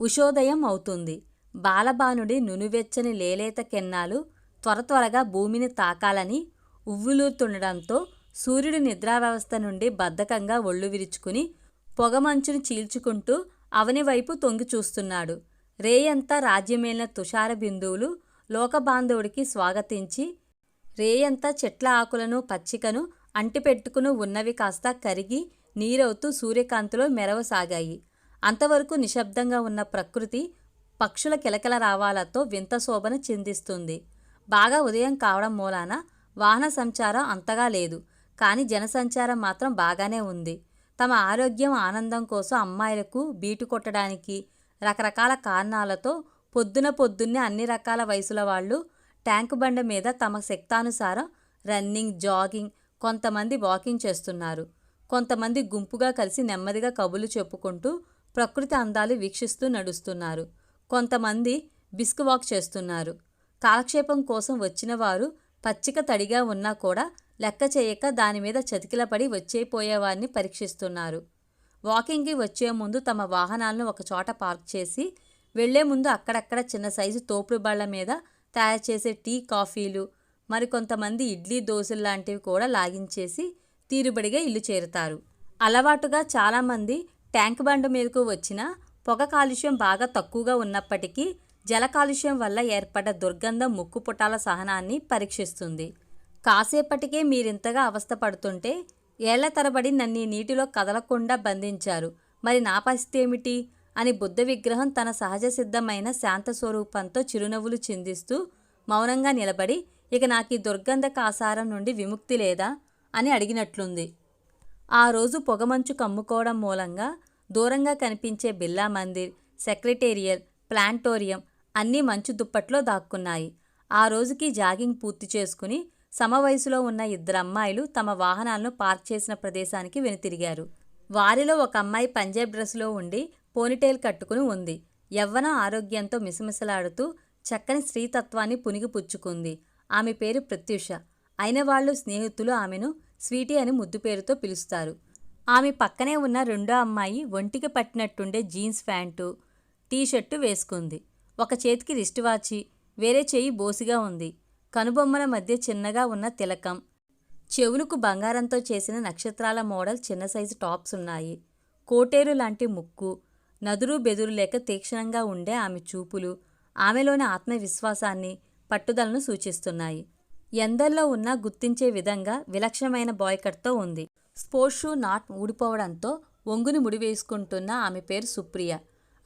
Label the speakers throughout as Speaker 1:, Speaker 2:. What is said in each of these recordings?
Speaker 1: ఉషోదయం అవుతుంది. బాలబానుడి నునువెచ్చని లేలేత కెన్నాలు త్వర త్వరగా భూమిని తాకాలని ఉవ్వులూతుండడంతో సూర్యుడి నిద్రావ్యవస్థ నుండి బద్ధకంగా ఒళ్ళు విరుచుకుని పొగమంచును చీల్చుకుంటూ అవని వైపు తొంగి చూస్తున్నాడు. రేయంతా రాజ్యమేలిన తుషార బిందువులు లోకబాంధవుడికి స్వాగతించి రేయంతా చెట్ల ఆకులను పచ్చికను అంటిపెట్టుకుని ఉన్నవి కాస్త కరిగి నీరవుతూ సూర్యకాంతిలో మెరవసాగాయి. అంతవరకు నిశ్శబ్దంగా ఉన్న ప్రకృతి పక్షుల కిలకిల రావాలతో వింత శోభను చెందిస్తుంది. బాగా ఉదయం కావడం మూలాన వాహన సంచారం అంతగా లేదు కానీ జనసంచారం మాత్రం బాగానే ఉంది. తమ ఆరోగ్యం ఆనందం కోసం అమ్మాయిలకు బీటు కొట్టడానికి రకరకాల కారణాలతో పొద్దున పొద్దున్నే అన్ని రకాల వయసుల వాళ్ళు ట్యాంకు బండ మీద తమ శక్తానుసారం రన్నింగ్ జాగింగ్ కొంతమంది వాకింగ్ చేస్తున్నారు. కొంతమంది గుంపుగా కలిసి నెమ్మదిగా కబులు చెప్పుకుంటూ ప్రకృతి అందాలు వీక్షిస్తూ నడుస్తున్నారు. కొంతమంది బిస్క్ వాక్ చేస్తున్నారు. కాలక్షేపం కోసం వచ్చిన వారు పచ్చిక తడిగా ఉన్నా కూడా లెక్క చేయక దాని మీద చతికిలపడి వచ్చేపోయేవారిని పరీక్షిస్తున్నారు. వాకింగ్కి వచ్చే ముందు తమ వాహనాలను ఒకచోట పార్క్ చేసి వెళ్ళే ముందు అక్కడక్కడ చిన్న సైజు తోపుడు బళ్ళ మీద తయారు చేసే టీ కాఫీలు మరికొంతమంది ఇడ్లీ దోశలు లాంటివి కూడా లాగించేసి తీరుబడిగా ఇల్లు చేరుతారు. అలవాటుగా చాలామంది ట్యాంక్ బండు మీదకు వచ్చిన పొగ కాలుష్యం బాగా తక్కువగా ఉన్నప్పటికీ జల కాలుష్యం వల్ల ఏర్పడ్డ దుర్గంధం ముక్కు పుటాల సహనాన్ని పరీక్షిస్తుంది. కాసేపటికే మీరింతగా అవస్థపడుతుంటే ఏళ్ళ తరబడి నన్ను నీటిలో కదలకుండా బంధించారు. మరి నా పరిస్థితి ఏమిటి? అని బుద్ధ విగ్రహం తన సహజ సిద్ధమైన శాంత స్వరూపంతో చిరునవ్వులు చిందిస్తూ మౌనంగా నిలబడి ఇక నాకు ఈ దుర్గంధ కాసారం నుండి విముక్తి లేదా? అని అడిగినట్లుంది. ఆ రోజు పొగమంచు కమ్ముకోవడం మూలంగా దూరంగా కనిపించే బిర్లా మందిర్ సెక్రటేరియల్ ప్లాంటోరియం అన్నీ మంచు దుప్పట్లో దాక్కున్నాయి. ఆ రోజుకి జాగింగ్ పూర్తి చేసుకుని సమవయసులో ఉన్న ఇద్దరు అమ్మాయిలు తమ వాహనాలను పార్క్ చేసిన ప్రదేశానికి వెనుతిరిగారు. వారిలో ఒక అమ్మాయి పంజాబ్ డ్రెస్లో ఉండి పోనిటైల్ కట్టుకుని ఉంది. యవ్వన ఆరోగ్యంతో మిసమిసలాడుతూ చక్కని స్త్రీతత్వాన్ని పునిగిపుచ్చుకుంది ఆమె పేరు ప్రత్యూష. అయిన వాళ్ళు స్నేహితులు ఆమెను స్వీటీ అని ముద్దు పేరుతో పిలుస్తారు. ఆమె పక్కనే ఉన్న రెండో అమ్మాయి ఒంటికి పట్టినట్టుండే జీన్స్ ప్యాంటు టీషర్టు వేసుకుంది. ఒక చేతికి రిస్ట్ వాచి వేరే చేయి బోసిగా ఉంది. కనుబొమ్మల మధ్య చిన్నగా ఉన్న తిలకం. చెవులకు బంగారంతో చేసిన నక్షత్రాల మోడల్ చిన్న సైజు టాప్స్ ఉన్నాయి. కోటేరు లాంటి ముక్కు నదురు బెదురు లేక తీక్షణంగా ఉండే ఆమె చూపులు ఆమెలోని ఆత్మవిశ్వాసాన్ని పట్టుదలను సూచిస్తున్నాయి. ఎందల్లో ఉన్నా గుర్తించే విధంగా విలక్షణమైన బాయ్కట్తో ఉంది. స్పోర్ట్స్ షూ నాట్ ఊడిపోవడంతో ఒంగుని ముడివేసుకుంటున్న ఆమె పేరు సుప్రియ.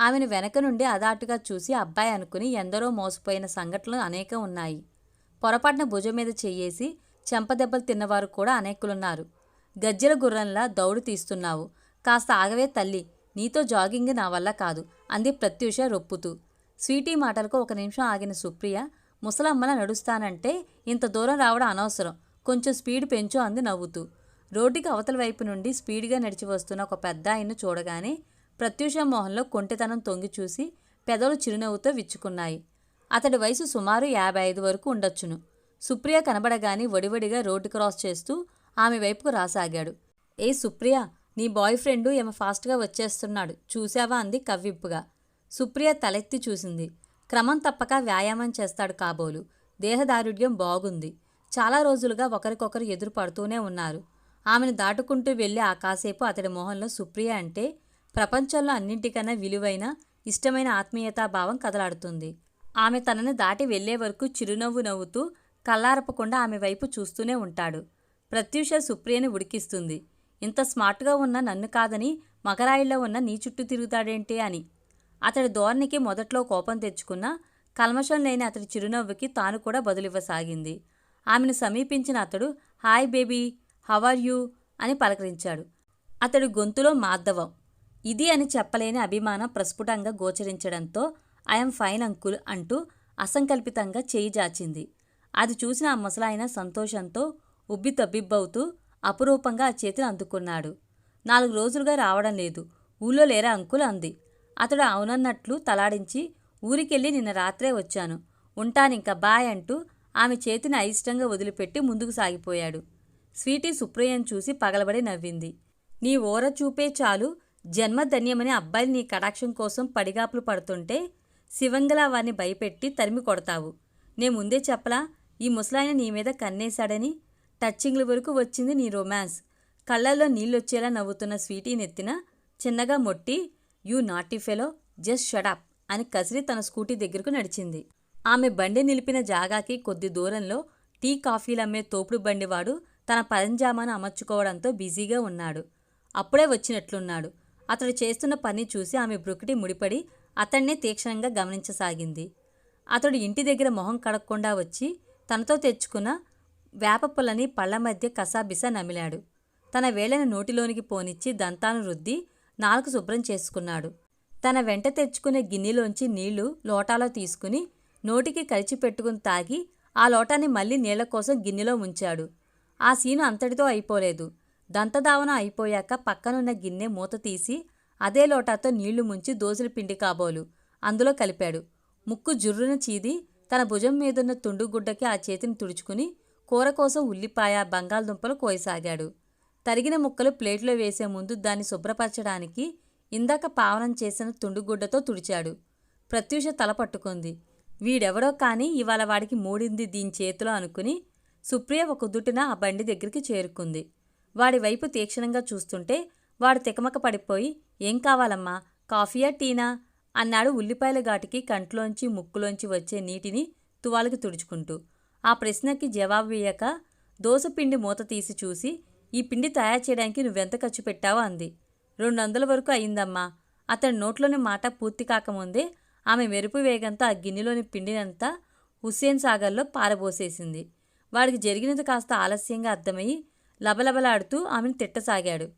Speaker 1: ఆమెను వెనక నుండి అదాటుగా చూసి అబ్బాయి అనుకుని ఎందరో మోసపోయిన సంఘటనలు అనేకం ఉన్నాయి. పొరపాటున భుజం మీద చెయ్యేసి చెంపదెబ్బలు తిన్నవారు కూడా అనేకులున్నారు. గజ్జెల గుర్రంలా దౌడు తీస్తున్నావు. కాస్త ఆగవే తల్లి. నీతో జాగింగ్ నా వల్ల కాదు. అంది ప్రత్యూష రొప్పుతూ. స్వీటీ మాటలకు ఒక నిమిషం ఆగిన సుప్రియ ముసలమ్మలా నడుస్తానంటే ఇంత దూరం రావడం అనవసరం. కొంచెం స్పీడ్ పెంచు అంది నవ్వుతూ. రోడ్డుకి అవతల వైపు నుండి స్పీడ్గా నడిచి వస్తున్న ఒక పెద్ద ఆయన్ను చూడగానే ప్రత్యూష మోహన్లో కొంటెతనం తొంగి చూసి పెదవులు చిరునవ్వుతో విచ్చుకున్నాయి. అతడి వయసు సుమారు యాభై ఐదు వరకు ఉండొచ్చును. సుప్రియ కనబడగాని వడివడిగా రోడ్డు క్రాస్ చేస్తూ ఆమె వైపుకు రాసాగాడు. ఏ సుప్రియ నీ బాయ్ ఫ్రెండు ఏమ ఫాస్ట్గా వచ్చేస్తున్నాడు. చూశావా అంది కవ్విప్పుగా సుప్రియ తలెత్తి చూసింది. క్రమం తప్పక వ్యాయామం చేస్తాడు కాబోలు. దేహదారుఢ్యం బాగుంది. చాలా రోజులుగా ఒకరికొకరు ఎదురు పడుతూనే ఉన్నారు. ఆమెను దాటుకుంటూ వెళ్ళి ఆ కాసేపు అతడి మొహంలో సుప్రియ అంటే ప్రపంచంలో అన్నింటికన్నా విలువైన ఇష్టమైన ఆత్మీయతాభావం కదలాడుతుంది. ఆమె తనని దాటి వెళ్ళే వరకు చిరునవ్వు నవ్వుతూ కల్లారపకుండా ఆమె వైపు చూస్తూనే ఉంటాడు. ప్రత్యూష సుప్రియని ఉడికిస్తుంది. ఇంత స్మార్ట్గా ఉన్న నన్ను కాదని మగరాయిల్లో ఉన్న నీ చుట్టూ తిరుగుతాడేంటి అని. అతడి ధోరణికి మొదట్లో కోపం తెచ్చుకున్న కల్మషం లేని అతడి చిరునవ్వుకి తాను కూడా బదులివ్వసాగింది. ఆమెను సమీపించిన అతడు హాయ్ బేబీ హవర్ యూ అని పలకరించాడు. అతడి గొంతులో మాధవం. ఇది అని చెప్పలేని అభిమానం ప్రస్ఫుటంగా గోచరించడంతో ఐఎమ్ ఫైన్ అంకుల్ అంటూ అసంకల్పితంగా చేయి జాచింది. అది చూసిన ఆ ముసలాయన సంతోషంతో ఉబ్బి తబ్బిబ్బవుతూ అపురూపంగా ఆ చేతిని అందుకున్నాడు. నాలుగు రోజులుగా రావడం లేదు. ఊళ్ళో లేరా అంకుల్ అంది. అతడు అవునన్నట్లు తలాడించి ఊరికెళ్ళి నిన్న రాత్రే వచ్చాను. ఉంటానింక బాయ్ అంటూ ఆమె చేతిని అయిష్టంగా వదిలిపెట్టి ముందుకు సాగిపోయాడు. స్వీటీ సుప్రియను చూసి పగలబడి నవ్వింది. నీ ఓర చూపే చాలు. జన్మధన్యమని అబ్బాయిలు నీ కటాక్షం కోసం పడిగాపులు పడుతుంటే శివంగలా వారిని భయపెట్టి తరిమి కొడతావు. నే ముందే చెప్పలా ఈ ముసలాయన నీ మీద కన్నేశాడని టచ్చింగ్ల వరకు వచ్చింది నీ రొమాన్స్. కళ్ళల్లో నీళ్ళొచ్చేలా నవ్వుతున్న స్వీటీ నెత్తిన చిన్నగా మొట్టి you naughty fellow just shut up అని కసిరి తన స్కూటీ దగ్గరకు నడిచింది. ఆమె బండి నిలిపిన జాగాకి కొద్ది దూరంలో టీ కాఫీలు అమ్మే తోపుడు బండివాడు తన పరంజామాను అమర్చుకోవడంతో బిజీగా ఉన్నాడు. అప్పుడే వచ్చినట్లున్నాడు. అతడు చేస్తున్న పని చూసి ఆమె బ్రుకిటి ముడిపడి అతన్నే తీక్షణంగా గమనించసాగింది. అతడు ఇంటి దగ్గర మొహం కడక్కుండా వచ్చి తనతో తెచ్చుకున్న వేప పుల్లని పళ్ళ మధ్య కసాబిసా నమిలాడు. తన వేళను నోటిలోనికి పోనిచ్చి దంతాను రుద్ది నాలుగు శుభ్రం చేసుకున్నాడు. తన వెంట తెచ్చుకునే గిన్నెలోంచి నీళ్ళు లోటాలో తీసుకుని నోటికి కలిచి పెట్టుకుని తాగి ఆ లోటాన్ని మళ్ళీ నీళ్ళ కోసం గిన్నెలో ఉంచాడు ఆ సీను అంతటితో అయిపోలేదు. దంతదావన అయిపోయాక పక్కనున్న గిన్నె మూత తీసి అదే లోటాతో నీళ్ళు ముంచి దోసల పిండి కాబోలు అందులో కలిపాడు. ముక్కు జుర్రున చీది తన భుజం మీదున్న తుండుగుడ్డకి ఆ చేతిని తుడుచుకుని కూర కోసం ఉల్లిపాయ బంగాళదుంపలు కోయసాగాడు. తరిగిన ముక్కలు ప్లేట్లో వేసే ముందు దాన్ని శుభ్రపరచడానికి ఇందాక పావనం చేసిన తుండుగుడ్డతో తుడిచాడు. ప్రత్యూష తల పట్టుకుంది. వీడెవడో కానీ ఇవాళ వాడికి మూడింది దీని చేతిలో అనుకుని సుప్రియ ఒక దుట్టున ఆ బండి దగ్గరికి చేరుకుంది. వాడి వైపు తీక్షణంగా చూస్తుంటే వాడు తికమక పడిపోయి ఏం కావాలమ్మా? కాఫీయా టీనా? అన్నాడు ఉల్లిపాయల ఘాటికి కంట్లోంచి ముక్కులోంచి వచ్చే నీటిని తువాలకి తుడుచుకుంటూ. ఆ ప్రశ్నకి జవాబు ఇయ్యక దోసపిండి మూత తీసి చూసి ఈ పిండి తయారు చేయడానికి నువ్వెంత ఖర్చు పెట్టావో అంది. రెండు వందల వరకు అయిందమ్మా అతడి నోట్లోని మాట పూర్తి కాకముందే ఆమె మెరుపు వేగంతో ఆ గిన్నెలోని పిండినంతా హుస్సేన్ సాగర్లో పారబోసేసింది. వాడికి జరిగినది కాస్త ఆలస్యంగా అర్థమయ్యి లబలబలాడుతూ ఆమెను తిట్టసాగాడు.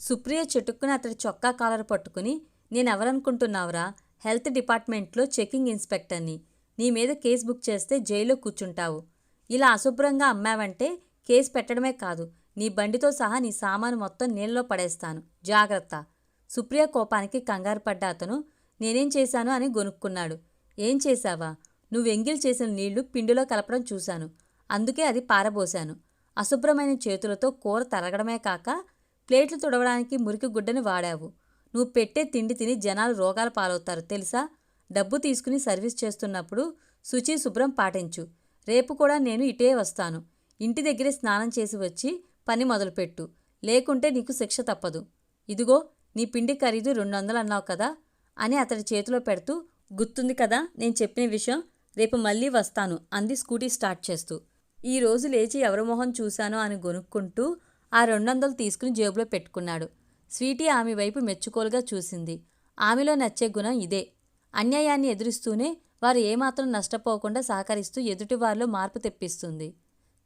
Speaker 1: సుప్రియ చెట్టుక్కుని అతడి చొక్కా కాలర్ పట్టుకుని నేనెవరనుకుంటున్నావురా? హెల్త్ డిపార్ట్మెంట్లో చెకింగ్ ఇన్స్పెక్టర్ని. నీ మీద కేసు బుక్ చేస్తే జైల్లో కూర్చుంటావు. ఇలా అశుభ్రంగా అమ్మావంటే కేసు పెట్టడమే కాదు. నీ బండితో సహా నీ సామాను మొత్తం నీళ్ళలో పడేస్తాను. జాగ్రత్త. సుప్రియ కోపానికి కంగారు పడ్డ అతను నేనేం చేశాను అని గొనుక్కున్నాడు. ఏం చేశావా? నువ్వు ఎంగిల్ చేసిన నీళ్ళు పిండిలో కలపడం చూశాను. అందుకే అది పారబోశాను అశుభ్రమైన చేతులతో కూర తరగడమే కాక ప్లేట్లు తుడవడానికి మురికి గుడ్డని వాడావు. నువ్వు పెట్టే తిండి తిని జనాలు రోగాలు పాలవుతారు తెలుసా? డబ్బు తీసుకుని సర్వీస్ చేస్తున్నప్పుడు శుచి శుభ్రం పాటించు. రేపు కూడా నేను ఇటే వస్తాను. ఇంటి దగ్గరే స్నానం చేసి వచ్చి పని మొదలుపెట్టు. లేకుంటే నీకు శిక్ష తప్పదు. ఇదిగో నీ పిండి ఖరీదు రెండు వందలు అన్నావు కదా? అని అతడి చేతిలో పెడుతూ గుర్తుంది కదా నేను చెప్పిన విషయం? రేపు మళ్ళీ వస్తాను అంది స్కూటీ స్టార్ట్ చేస్తూ. ఈ రోజు లేచి ఎవరి మొహం చూశానో అని గొనుక్కుంటూ ఆ రెండు వందలు తీసుకుని జేబులో పెట్టుకున్నాడు. స్వీటీ ఆమె వైపు మెచ్చుకోలుగా చూసింది. ఆమెలో నచ్చే గుణం ఇదే. అన్యాయాన్ని ఎదురిస్తూనే వారు ఏమాత్రం నష్టపోకుండా సహకరిస్తూ ఎదుటివారిలో మార్పు తెప్పిస్తుంది.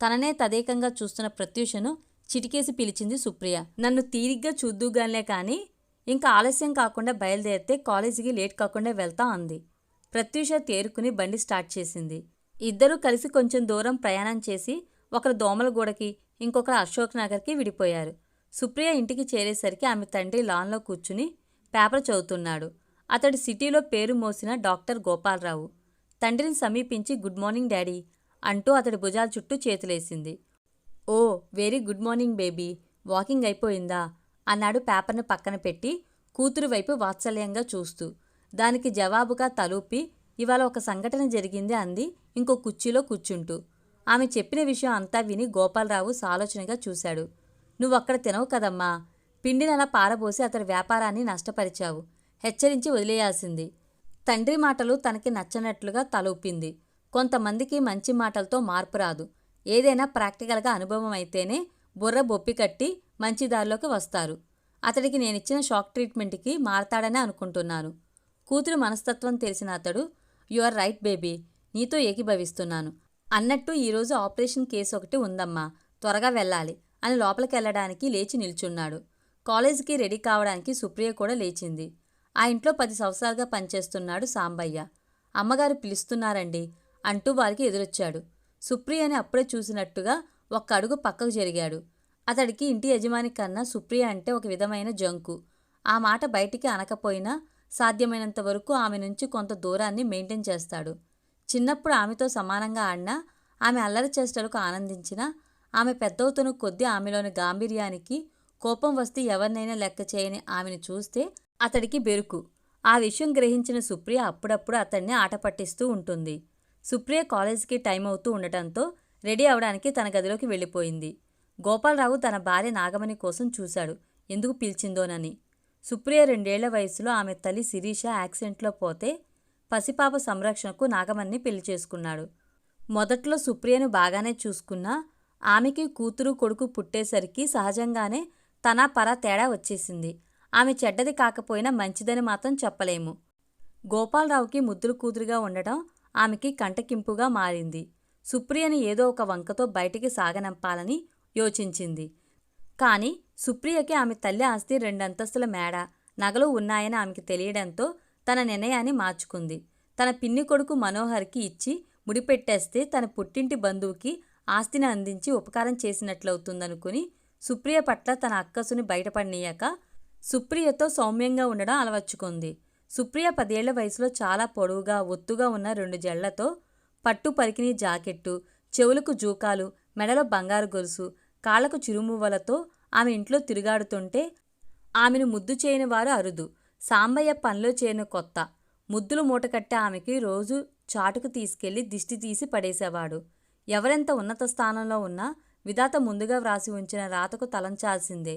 Speaker 1: తననే తదేకంగా చూస్తున్న ప్రత్యూషను చిటికేసి పిలిచింది సుప్రియ. నన్ను తీరిగ్గా చూద్దుగానే కానీ ఇంకా ఆలస్యం కాకుండా బయలుదేరితే కాలేజీకి లేట్ కాకుండా వెళ్తా అంది. ప్రత్యూష తేరుకుని బండి స్టార్ట్ చేసింది. ఇద్దరూ కలిసి కొంచెం దూరం ప్రయాణం చేసి ఒకరు దోమలగూడకి ఇంకొకరు అశోక్ నగర్కి విడిపోయారు. సుప్రియ ఇంటికి చేరేసరికి ఆమె తండ్రి లాన్లో కూర్చుని పేపర్ చదువుతున్నాడు. అతడు సిటీలో పేరు మోసిన డాక్టర్ గోపాలరావు. తండ్రిని సమీపించి గుడ్ మార్నింగ్ డాడీ అంటూ అతడి భుజాల చుట్టూ చేతులేసింది. ఓ very good morning baby. Walking అయిపోయిందా? అన్నాడు పేపర్ను పక్కన పెట్టి కూతురు వైపు వాత్సల్యంగా చూస్తూ. దానికి జవాబుగా తలూపి ఇవాళ ఒక సంఘటన జరిగింది అంది ఇంకో కుర్చీలో కూర్చుంటూ. ఆమె చెప్పిన విషయం అంతా విని గోపాలరావు సాలోచనగా చూశాడు. నువ్వక్కడ తినవు కదమ్మా. పిండినలా పారబోసి అతడి వ్యాపారాన్ని నష్టపరిచావు. హెచ్చరించి వదిలేయాల్సింది. తండ్రి మాటలు తనకి నచ్చనట్లుగా తలూపింది. కొంతమందికి మంచి మాటలతో మార్పు రాదు. ఏదైనా ప్రాక్టికల్గా అనుభవం అయితేనే బుర్ర బొప్పి కట్టి మంచి దారిలోకి వస్తారు. అతడికి నేనిచ్చిన షాక్ ట్రీట్మెంట్కి మారతాడని అనుకుంటున్నాను. కూతురు మనస్తత్వం తెలిసిన అతడు యు ఆర్ రైట్ బేబీ నీతో ఏకీభవిస్తున్నాను. అన్నట్టు ఈరోజు ఆపరేషన్ కేసు ఒకటి ఉందమ్మా త్వరగా వెళ్ళాలి అని లోపలికి వెళ్ళడానికి లేచి నిల్చున్నాడు. కాలేజీకి రెడీ కావడానికి సుప్రియ కూడా లేచింది. ఆ ఇంట్లో పది సంవత్సరాలుగా పనిచేస్తున్నాడు సాంబయ్య. అమ్మగారు పిలుస్తున్నారండి అంటూ వారికి ఎదురొచ్చాడు. సుప్రియని అప్పుడే చూసినట్టుగా ఒక్క అడుగు పక్కకు జరిగాడు. అతడికి ఇంటి యజమాని కన్నా సుప్రియ అంటే ఒక విధమైన జంకు. ఆ మాట బయటికి అనకపోయినా సాధ్యమైనంత వరకు ఆమె నుంచి కొంత దూరాన్ని మెయింటైన్ చేస్తాడు. చిన్నప్పుడు ఆమెతో సమానంగా ఆడినా ఆమె అల్లరి చేష్టలకు ఆనందించినా ఆమె పెద్దవుతున్న కొద్దీ ఆమెలోని గాంభీర్యానికి కోపం వస్తే ఎవరినైనా లెక్క చేయని ఆమెను చూస్తే అతడికి బెరుకు. ఆ విషయం గ్రహించిన సుప్రియ అప్పుడప్పుడు అతడిని ఆట పట్టిస్తూ ఉంటుంది. సుప్రియ కాలేజీకి టైం అవుతూ ఉండటంతో రెడీ అవడానికి తన గదిలోకి వెళ్ళిపోయింది. గోపాలరావు తన భార్య నాగమణి కోసం చూశాడు. ఎందుకు పిలిచిందోనని. సుప్రియ రెండేళ్ళ వయసులో ఆమె తల్లి శిరీష యాక్సిడెంట్లో పోతే పసిపాప సంరక్షణకు నాగమణిని పెళ్ళి చేసుకున్నాడు. మొదట్లో సుప్రియను బాగానే చూసుకున్నా ఆమెకి కూతురు కొడుకు పుట్టేసరికి సహజంగానే తన పర తేడా వచ్చేసింది. ఆమె చెడ్డది కాకపోయినా మంచిదని మాత్రం చెప్పలేము. గోపాలరావుకి ముద్దులు కూతురుగా ఉండటం ఆమెకి కంటకింపుగా మారింది. సుప్రియని ఏదో ఒక వంకతో బయటికి సాగనంపాలని యోచించింది. కానీ సుప్రియకి ఆమె తల్లి ఆస్తి రెండంతస్తుల మేడ నగలు ఉన్నాయని ఆమెకి తెలియడంతో తన నిర్ణయాన్ని మార్చుకుంది. తన పిన్ని కొడుకు మనోహర్కి ఇచ్చి ముడిపెట్టేస్తే తన పుట్టింటి బంధువుకి ఆస్తిని అందించి ఉపకారం చేసినట్లవుతుందనుకుని సుప్రియ పట్ల తన అక్కసుని బయటపడినయ్యాక సుప్రియతో సౌమ్యంగా ఉండడం అలవర్చుకుంది. సుప్రియ పదేళ్ళ వయసులో చాలా పొడవుగా ఒత్తుగా ఉన్న రెండు జళ్ళతో పట్టు పరికిని జాకెట్టు చెవులకు జూకాలు మెడలో బంగారు గొలుసు కాళ్ళకు చిరుమువ్వలతో ఆమె ఇంట్లో తిరుగాడుతుంటే ఆమెను ముద్దు చేయని వారు అరుదు. సాంబయ్య పనిలో చేరిన కొత్త. ముద్దులు మూటకట్టే ఆమెకి రోజు చాటుకు తీసుకెళ్ళి దిష్టి తీసి పడేసేవాడు. ఎవరెంత ఉన్నత స్థానంలో ఉన్నా విధాత ముందుగా వ్రాసి ఉంచిన రాతకు తలంచాల్సిందే.